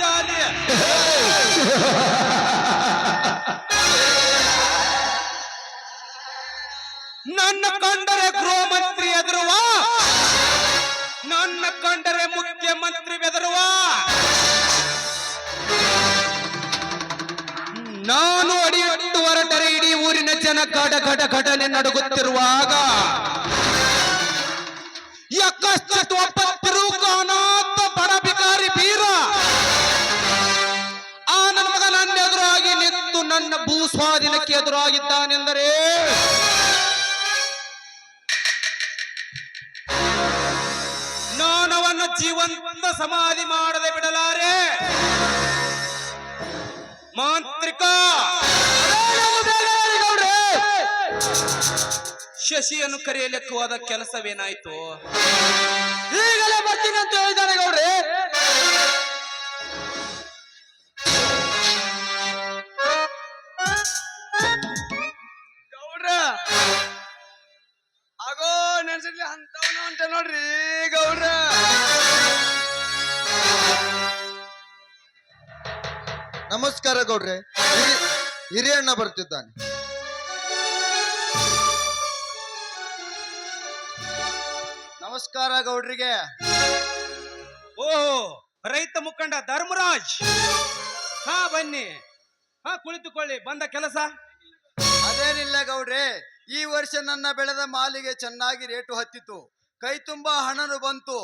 ಶಾಲೆ ನನ್ನ ಕಂಡರೆ ಗೃಹ ಮಂತ್ರಿ ಎದುರುವ ನನ್ನ ಕಂಡರೆ ಮುಖ್ಯಮಂತ್ರಿ ಬೆದರುವ ನಾನು ಅಡಿಯಿಟ್ಟು ಹೊರಟರೆ ಇಡೀ ಊರಿನ ಜನ ಕಡ ಕಡ ಘಟನೆ ನಡುಗುತ್ತಿರುವಾಗ ಯಕಶ್ಚಿತ್ ಎದುರಾಗಿದ್ದಾನೆಂದರೆ ನಾನವನ್ನು ಜೀವಂತ ಸಮಾಧಿ ಮಾಡದೆ ಬಿಡಲಾರೆ. ಮಾಂತ್ರಿಕ ಶಶಿಯನ್ನು ಕರೆಯಲಿಕ್ಕವಾದ ಕೆಲಸವೇನಾಯ್ತು? ಈಗಲೇ ಬರ್ತೀನಿ ಅಂತ ಹೇಳಿದ್ದಾನೆ ಗೌಡ್ರಿ ಗೌಡ್ರ. ಅಂತವನ ಅಂತ ನೋಡ್ರಿ ಗೌಡ್ರ. ನಮಸ್ಕಾರ ಗೌಡ್ರೆ. ಹಿರಿಯ ಹಿರಿಯಣ್ಣ ಬರ್ತಿದ್ದಾನೆ. ನಮಸ್ಕಾರ ಗೌಡ್ರಿಗೆ. ಓಹೋ ರೈತ ಮುಖಂಡ ಧರ್ಮರಾಜ್. ಹಾ ಬನ್ನಿ. ಹಾ ಕುಳಿತುಕೊಳ್ಳಿ. ಬಂದ ಕೆಲಸ? ಅದೇನಿಲ್ಲ ಗೌಡ್ರೆ. ಈ ವರ್ಷ ನನ್ನ ಬೆಳೆದ ಮಾಲಿಗೆ ಚೆನ್ನಾಗಿ ರೇಟು ಹತ್ತಿತು. ಕೈ ತುಂಬಾ ಹಣನು ಬಂತು.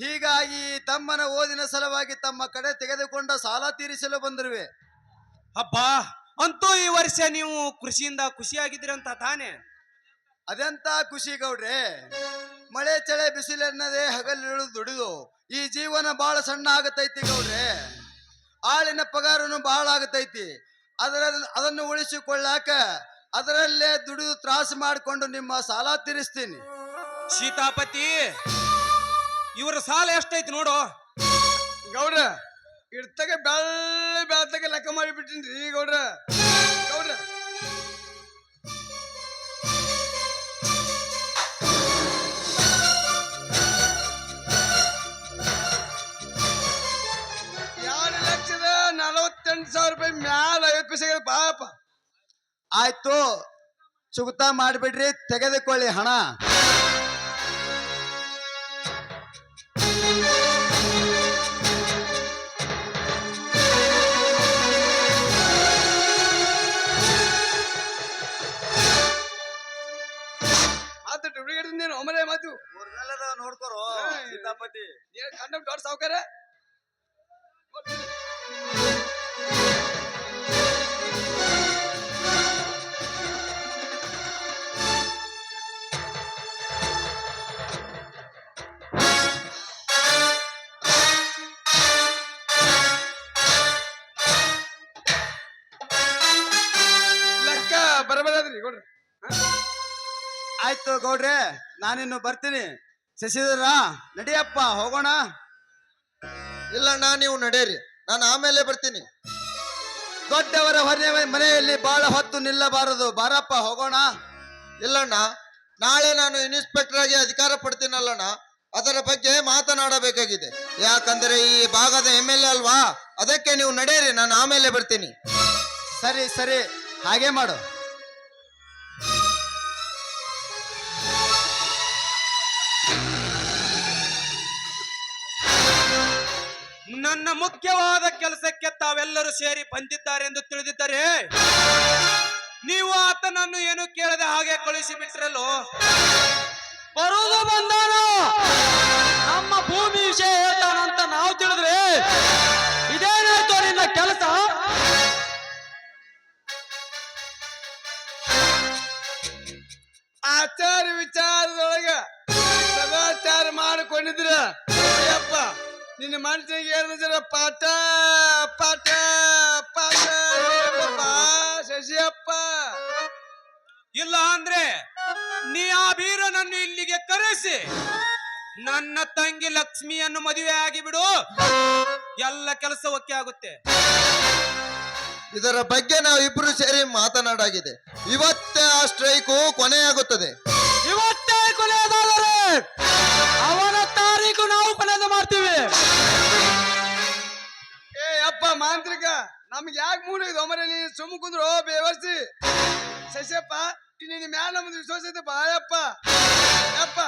ಹೀಗಾಗಿ ತಮ್ಮನ ಓದಿನ ಸಲುವಾಗಿ ತಮ್ಮ ಕಡೆ ತೆಗೆದುಕೊಂಡ ಸಾಲ ತೀರಿಸಲು ಬಂದಿರುವೆ. ಅಪ್ಪ ಅಂತೂ ಈ ವರ್ಷ ನೀವು ಕೃಷಿಯಿಂದ ಖುಷಿಯಾಗಿದ್ದೀರಂತ ತಾನೆ? ಅದೆಂತ ಖುಷಿ ಗೌಡ್ರೆ? ಮಳೆ ಚಳೆ ಬಿಸಿಲೆನ್ನದೇ ಹಗಲಿರುಳು ದುಡಿದು ಈ ಜೀವನ ಬಹಳ ಸಣ್ಣ ಆಗತೈತಿ ಗೌಡ್ರೆ. ಆಳಿನ ಪಗಾರನು ಬಹಳ ಆಗತೈತಿ. ಅದರ ಅದನ್ನು ಉಳಿಸಿಕೊಳ್ಳಾಕ ಅದರಲ್ಲೇ ದುಡಿದು ತ್ರಾಸ ಮಾಡಿಕೊಂಡು ನಿಮ್ಮ ಸಾಲ ತೀರಿಸ್ತೀನಿ. ಸೀತಾಪತಿ ಇವರ ಸಾಲ ಎಷ್ಟೈತಿ ನೋಡು. ಗೌಡ್ರ ಇಡ್ತಾಗ ಬೆಳ್ಳ ಬೆಳ್ತಾಗ ಲೆಕ್ಕ ಮಾಡಿಬಿಟ್ಟಿನ್ರಿ ಗೌಡ್ರ. ಗೌಡ್ರ. ಎರಡು ಲಕ್ಷದ ನಲವತ್ತೆಂಟು ಸಾವಿರ ರೂಪಾಯಿ ಮ್ಯಾಲ ಐವತ್ತು ಪೈಸೆ ಪಾಪ. ಆಯ್ತು. ಚುಗುತಾ ಮಾಡಿಬಿಡ್ರಿ ತೆಗೆದುಕೊಳ್ಳಿ ಹಣ. ಮಾತು ಡುಪ್ಲಿಕೇಟ್ ನೀನು ಮಾತು. ನೋಡ್ಕೊರೋ ಸಿದ್ದಾಪತಿ. ಏನ್ ಕಂಡ ದೊಡ್ಡ ಸಾವುಕಾರ? ಬರಬರದ್ರಿ ಕೊಡ್ರಿ. ಆಯ್ತು ಗೌಡ್ರೆ ನಾನಿನ್ನು ಬರ್ತೀನಿ. ಶಶಿಧರ ನಡಿಯಪ್ಪ ಹೋಗೋಣ? ಇಲ್ಲಣ್ಣ ನೀವು ನಡೆಯಿರಿ. ನಾನು ಆಮೇಲೆ ಬರ್ತೀನಿ. ದೊಡ್ಡವರ ಹೊರ ಮನೆಯಲ್ಲಿ ಬಹಳ ಹೊತ್ತು ನಿಲ್ಲಬಾರದು. ಬಾರಪ್ಪ ಹೋಗೋಣ? ಇಲ್ಲಣ್ಣ ನಾಳೆ ನಾನು ಇನ್ಸ್ಪೆಕ್ಟರ್ ಆಗಿ ಅಧಿಕಾರ ಪಡ್ತೀನಲ್ಲಣ್ಣ. ಅದರ ಬಗ್ಗೆ ಮಾತನಾಡಬೇಕಾಗಿದೆ. ಯಾಕಂದ್ರೆ ಈ ಭಾಗದ ಎಂ ಎಲ್ ಎ ಅಲ್ವಾ? ಅದಕ್ಕೆ ನೀವು ನಡೆಯಿರಿ ನಾನು ಆಮೇಲೆ ಬರ್ತೀನಿ. ಸರಿ ಸರಿ. ಹಾಗೆ ಮಾಡು. ನನ್ನ ಮುಖ್ಯವಾದ ಕೆಲಸಕ್ಕೆ ತಾವೆಲ್ಲರೂ ಸೇರಿ ಬಂದಿದ್ದಾರೆ ಎಂದು ತಿಳಿದಿದ್ದರೆ ನೀವು ಆತನನ್ನು ಏನು ಕೇಳದೆ ಹಾಗೆ ಕಳುಹಿಸಿ ಬಿಟ್ರಲ್ಲೋ ಬರುವುದು ಬಂದಾನು ನಮ್ಮ ಭೂಮಿ ವಿಷಯ ಹೇಳ್ತಾನಂತ ನಾವು ತಿಳಿದ್ರೆ ಇದೇನಾಯ್ತು ನಿನ್ನ ಕೆಲಸ? ಆಚಾರ ವಿಚಾರದೊಳಗ ಸದಾಚಾರ ಮಾಡಿಕೊಂಡಿದ್ರ ನಿನ್ನ ಮನಸ್ಸಿಗೆ ಏನು ಜನ ಪಾಠ ಪಾಠ ಪಾಠ. ಶಶಿಯಪ್ಪ. ಇಲ್ಲ ಅಂದ್ರೆ ನೀ ಆ ಬೀರನನ್ನು ಇಲ್ಲಿಗೆ ಕರೆಸಿ. ನನ್ನ ತಂಗಿ ಲಕ್ಷ್ಮಿಯನ್ನು ಮದುವೆ ಆಗಿಬಿಡು. ಎಲ್ಲ ಕೆಲಸ ಒಕ್ಕೆ ಆಗುತ್ತೆ. ಇದರ ಬಗ್ಗೆ ನಾವು ಇಬ್ರು ಸೇರಿ ಮಾತನಾಡಾಗಿದೆ. ಇವತ್ತೇ ಆ ಸ್ಟ್ರೈಕು ಕೊನೆಯಾಗುತ್ತದೆ. ಇವತ್ತೇ ಕೊನೆಯದಾದರೆ ಅವನ ತಾರೀಕು ನಾವು ಮಾಡ್ತೀವಿ. ಏ ನಮ್ಗೆ ಯಾಕೆ ಮೂಲ ಇದು ಮರೆ ನೀ ಸುಮ್ಮ ಕುಂದ್ರು? ಬೇವರ್ಸಿ. ಶಶಪ್ಪ ನಿನ್ನ ಮ್ಯಾಲ ನಮ್ದು ವಿಶ್ವಾಸ ಐತೆ ಬಾಯಪ್ಪ ಅಪ್ಪ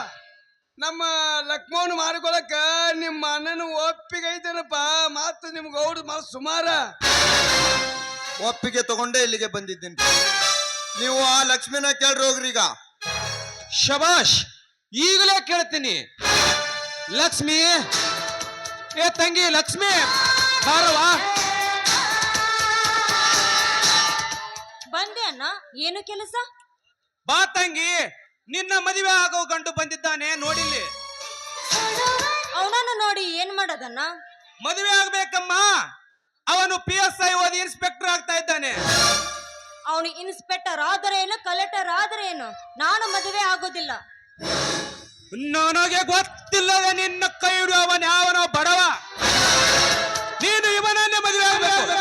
ನಮ್ಮ ಲಕ್ಷ್ಮೋನ್ ಮಾಡ್ಕೊಳಕ ನಿಮ್ಮ ಅಣ್ಣನ ಒಪ್ಪಿಗೆ ಐತೇನಪ್ಪ? ಮಾತು ನಿಮ್ಗೆ ಗೌಡ ಮಾತು ಸುಮಾರ. ಒಪ್ಪಿಗೆ ತಗೊಂಡೆ ಇಲ್ಲಿಗೆ ಬಂದಿದ್ದೀನಿ. ನೀವು ಆ ಲಕ್ಷ್ಮಿನ ಕೇಳ್ರಿ ಹೋಗ್ರಿ ಈಗ ಶಬಾಷ್ ಈಗಲೇ ಕೇಳ್ತೀನಿ. ಲಕ್ಷ್ಮಿ. ಏ ತಂಗಿ ಲಕ್ಷ್ಮಿ ಬಾರವಾ ಬಂದೆ ಅಣ್ಣ ಏನು ಕೆಲಸ? ಬಾ ತಂಗಿ ನಿನ್ನ ಮದುವೆ ಆಗೋ ಗಂಡು ಬಂದಿದ್ದಾನೆ ನೋಡಿಲ್ಲಿ. ಅವನನ್ನು ನೋಡಿ ಏನ್ ಮಾಡೋದನ್ನ ಮದುವೆ ಆಗ್ಬೇಕಮ್ಮ. ಅವನು ಪಿ ಎಸ್ ಐ ಓದಿ ಇನ್ಸ್ಪೆಕ್ಟರ್ ಆಗ್ತಾ ಇದ್ದಾನೆ. ಅವನು ಇನ್ಸ್ಪೆಕ್ಟರ್ ಆದ್ರೆ ಏನು ಕಲೆಕ್ಟರ್ ಆದ್ರೆ ಏನು? ನಾನು ಮದುವೆ ಆಗೋದಿಲ್ಲ. ನನಗೆ ಗೊತ್ತಿಲ್ಲದೆ ನಿನ್ನ ಕೈ ಅವನ ಯಾವನೋ ಬಡವ. ನೀನು ಇವನನ್ನೇ ಮದುವೆ ಆಗ್ಬೇಕು.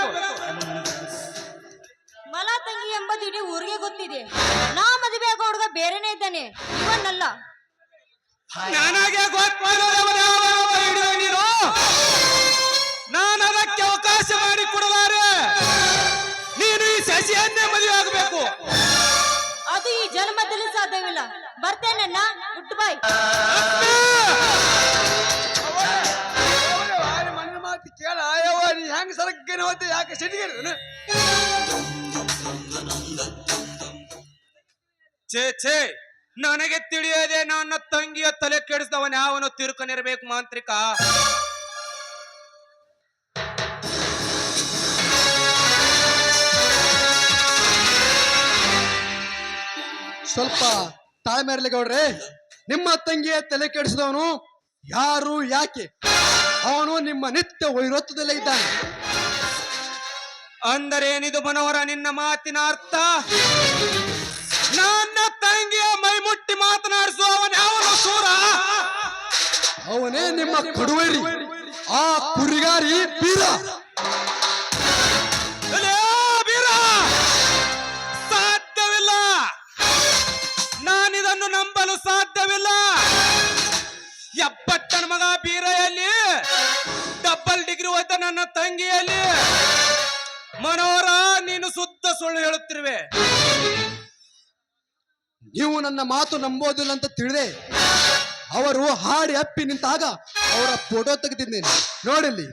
ಮಲ ತಂಗಿ ಎಂಬುದು ಇಡೀ ಊರಿಗೆ ಗೊತ್ತಿದೆ. ನಾ ಮದುವೆ ಆಗೋ ಹುಡುಗ ಬೇರೆನೇ ಇದ್ದಾನೆ. ಇವನಲ್ಲ. ನನಗೆ ಗೊತ್ತಿಲ್ಲದೆ ಅವನ ಯಾವನೋ ಕೈ ಹಿಡಿಯುವ ನೀನು. ನಾನು ಅದಕ್ಕೆ ಅವಕಾಶ ಮಾಡಿ ಕೊಡಲಾರೆ. ನೀನು ಈ ಸಸಿಯನ್ನೇ ಮದುವೆ ಆಗಬೇಕು. ಅದು ಈ ಜನ್ಮದಲ್ಲಿ ಸಾಧ್ಯವಿಲ್ಲ. ಬರ್ತೇನಣ್ಣ? ಗುಡ್ ಬಾಯ್ ಛೇ ಛೇ ನನಗೆ ತಿಳಿಯದೆ ನನ್ನ ತಂಗಿಯ ತಲೆ ಕೆಡಿಸಿದವನ ಯಾವನು ತಿರುಕನಿರ್ಬೇಕು ಮಾಂತ್ರಿಕ. ಸ್ವಲ್ಪ ತಾಳ್ಮೆ ಇರ್ಲಿ ಗೌಡ್ರೆ. ನಿಮ್ಮ ತಂಗಿಯ ತಲೆ ಕೆಡಿಸಿದವನು ಯಾರು ಯಾಕೆ? ಅವನು ನಿಮ್ಮ ನಿತ್ಯ ವೈರತ್ವದಲ್ಲೇ ಇದ್ದಾನೆ. ಅಂದರೇನಿದು ಮನೋಹರ ನಿನ್ನ ಮಾತಿನ ಅರ್ಥ? ನನ್ನ ತಂಗಿಯ ಮೈ ಮುಟ್ಟಿ ಮಾತನಾಡಿಸುವವನ್ ಯಾವನು ಸೂರ? ಅವನೇ ನಿಮ್ಮ ಕಡುವರಿ ಆ ಕುರಿಗಾರಿ ಬೀರ. ಬೀರ! ಸಾಧ್ಯವಿಲ್ಲ. ನಾನಿದನ್ನು ನಂಬಲು ಸಾಧ್ಯವಿಲ್ಲ. ಎಪ್ಪತ್ತನ ಮಗ ಬೀರೆಯಲ್ಲಿ ಡಬಲ್ ಡಿಗ್ರಿ ಹೋಯ್ತ ನನ್ನ ತಂಗಿಯಲ್ಲಿ. ಮನೋಹರ ನೀನು ಸುತ್ತ ಸುಳ್ಳು ಹೇಳುತ್ತಿರುವೆ. ನೀವು ನನ್ನ ಮಾತು ನಂಬೋದಿಲ್ಲ ಅಂತ ತಿಳಿದೆ. ಅವರು ಹಾಡಿ ಅಪ್ಪಿ ನಿಂತಾಗ ಅವರ ಫೋಟೋ ತೆಗೆದಿದ್ದೇನೆ. ನೋಡಿಲ್ಲಿ.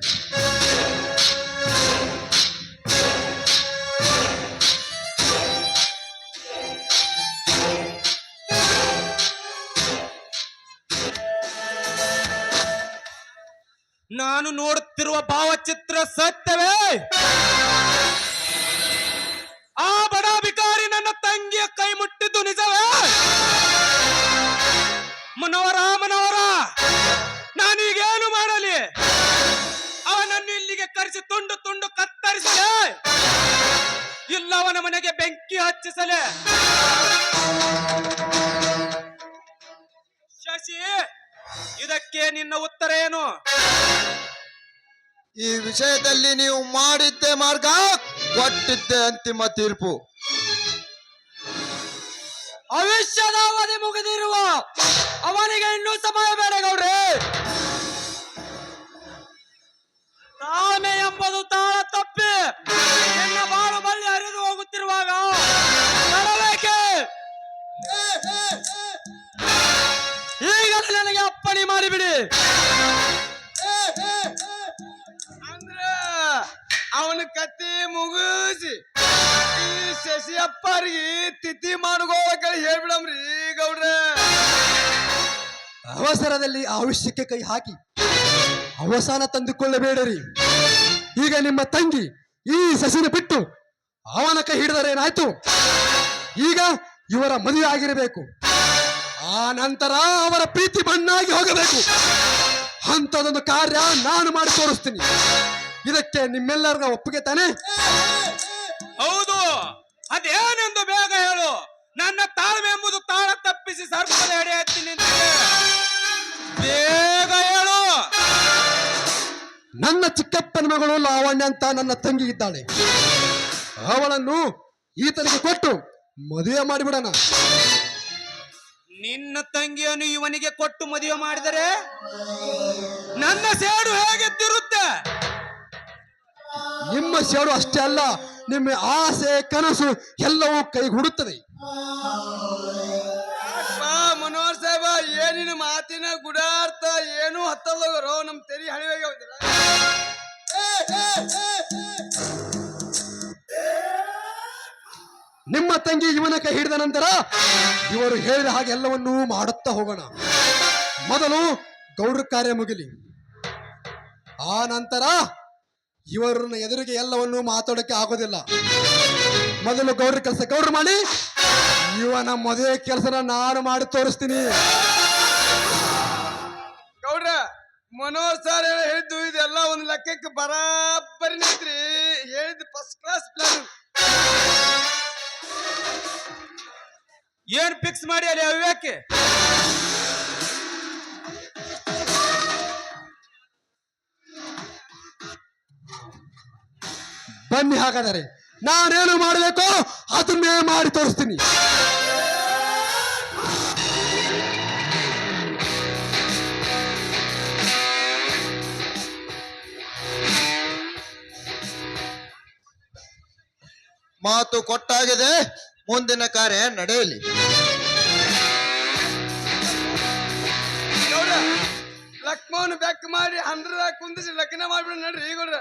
ನಾನು ನೋಡುತ್ತಿರುವ ಭಾವಚಿತ್ರ ಸತ್ಯವೇ? ಏನು? ಈ ವಿಷಯದಲ್ಲಿ ನೀವು ಮಾಡಿದ್ದೆ ಮಾರ್ಗ ಕೊಟ್ಟಿದ್ದೆ ಅಂತಿಮ ತೀರ್ಪು. ಭವಿಷ್ಯದ ಅವಧಿ ಮುಗಿದಿರುವ ಅವನಿಗೆ ಇನ್ನೂ ಸಮಯ ಬೇಡ ಗೌಡ್ರಿ. ತಾಳ್ಮೆ ಎಂಬುದು ತಾಳ ತಪ್ಪಿ ನಿನ್ನ ಬಾಳು ಬಳ್ಳಿ ಹರಿದು ಹೋಗುತ್ತಿರುವಾಗ ನನಗೆ ಅಪ್ಪಣೆ ಮಾಡಿಬಿಡಿ. ಅಂದ್ರ ಅವನ ಕತ್ತಿ ಮುಗಿಸಿ ಈ ಶಶಿ ಅಪ್ಪರಿಗೆ ತಿಥಿ ಮಾಡ್ಕೋಬೇಕ ಹೇಳ್ಬಿಡಮ್ರಿ ಗೌಡ್ರ. ಅವಸರದಲ್ಲಿ ಆವಿಷ್ಯಕ್ಕೆ ಕೈ ಹಾಕಿ ಅವಸಾನ ತಂದುಕೊಳ್ಳಬೇಡರಿ. ಈಗ ನಿಮ್ಮ ತಂಗಿ ಈ ಸಸಿನ ಬಿಟ್ಟು ಅವನ ಕೈ ಹಿಡಿದರೇನಾಯ್ತು ಈಗ ಇವರ ಮದುವೆ ಆಗಿರಬೇಕು. ಆ ನಂತರ ಅವರ ಪ್ರೀತಿ ಮಣ್ಣಾಗಿ ಹೋಗಬೇಕು. ಅಂಥದೊಂದು ಕಾರ್ಯ ನಾನು ಮಾಡಿ ತೋರಿಸ್ತೀನಿ. ಇದಕ್ಕೆ ನಿಮ್ಮೆಲ್ಲರ ಒಪ್ಪಿಗೆ ತಾನೆ? ಹೌದು. ಅದೇನೆಂದು ಬೇಗ ಹೇಳು. ನನ್ನ ತಾಳ್ಮೆ ಎಂಬುದು ತಾಳ ತಪ್ಪಿಸಿ ಸರ್ಪದ ಎಡೆ ಹತ್ತಿನಿ ಬೇಗ ಹೇಳು. ನನ್ನ ಚಿಕ್ಕಪ್ಪನ ಮಗಳು ಲಾವಣ್ಯ ಅಂತ ನನ್ನ ತಂಗಿ ಇದ್ದಾಳೆ. ಅವಳನ್ನು ಈತನಿಗೆ ಕೊಟ್ಟು ಮದುವೆ ಮಾಡಿಬಿಡೋಣ. ನಿನ್ನ ತಂಗಿಯನ್ನು ಇವನಿಗೆ ಕೊಟ್ಟು ಮದುವೆ ಮಾಡಿದರೆ ನನ್ನ ಸೇಡು ಹೇಗೆ ತಿರುತ್ತೆ? ನಿಮ್ಮ ಸೇಡು ಅಷ್ಟೇ ಅಲ್ಲ ನಿಮ್ಮ ಆಸೆ ಕನಸು ಎಲ್ಲವೂ ಕೈಗೂಡುತ್ತದೆ. ಮನೋಹರ್ ಸಾಹೇಬ ಏನಿನ ಮಾತಿನ ಗುಡಾರ್ಥ ಏನು ಹತ್ತಲ್ಲ ನಮ್ ತೆರಿ ಹಳಿವಾಗೆ ಹೋಗಿರ ನಿಮ್ಮ ತಂಗಿ ಇವನ ಕೈ ಹಿಡಿದ ನಂತರ ಇವರು ಹೇಳಿದ ಹಾಗೆ ಎಲ್ಲವನ್ನೂ ಮಾಡುತ್ತಾ ಹೋಗೋಣ. ಮೊದಲು ಗೌಡ್ರ ಕಾರ್ಯ ಮುಗಿಲಿ. ಆ ನಂತರ ಇವರನ್ನ ಎದುರಿಗೆ ಎಲ್ಲವನ್ನೂ ಮಾತಾಡೋಕೆ ಆಗೋದಿಲ್ಲ. ಮೊದಲು ಗೌಡ್ರ ಕೆಲಸ ಗೌಡ್ರು ಮಾಡಿ, ಇವನ ಮದುವೆ ಕೆಲಸನ ನಾನು ಮಾಡಿ ತೋರಿಸ್ತೀನಿ. ಗೌಡ್ರ, ಮನೋಜ್ ಸರ್ ಹೇಳಿದ್ದು ಇದೆಲ್ಲ ಒಂದು ಲೆಕ್ಕಕ್ಕೆ ಬರಾಬರಿ ಹೇಳಿದ ಫಸ್ಟ್ ಕ್ಲಾಸ್ ಪ್ಲಾನ್ ಏನ್ ಫಿಕ್ಸ್ ಮಾಡಿ ಅಲ್ಲಿ ಅವ್ಯಾಕೆ ಬನ್ನಿ ಹಾಗಾದರೆ ನಾನೇನು ಮಾಡಬೇಕು ಅದನ್ನೇ ಮಾಡಿ ತೋರಿಸ್ತೀನಿ. ಮಾತು ಕೊಟ್ಟಾಗಿದೆ. ಮುಂದಿನ ಕಾರ್ಯ ನಡೆಯಲಿ. ಲಕ್ಷ್ಮಣ್ ಬೆಕ್ ಮಾಡಿ ಹಂದ್ರ ಕುಂದಿಸಿ ಲಗ್ನ ಮಾಡ್ಬಿಡ ನಡ್ರಿ ಗೌಡ್ರ.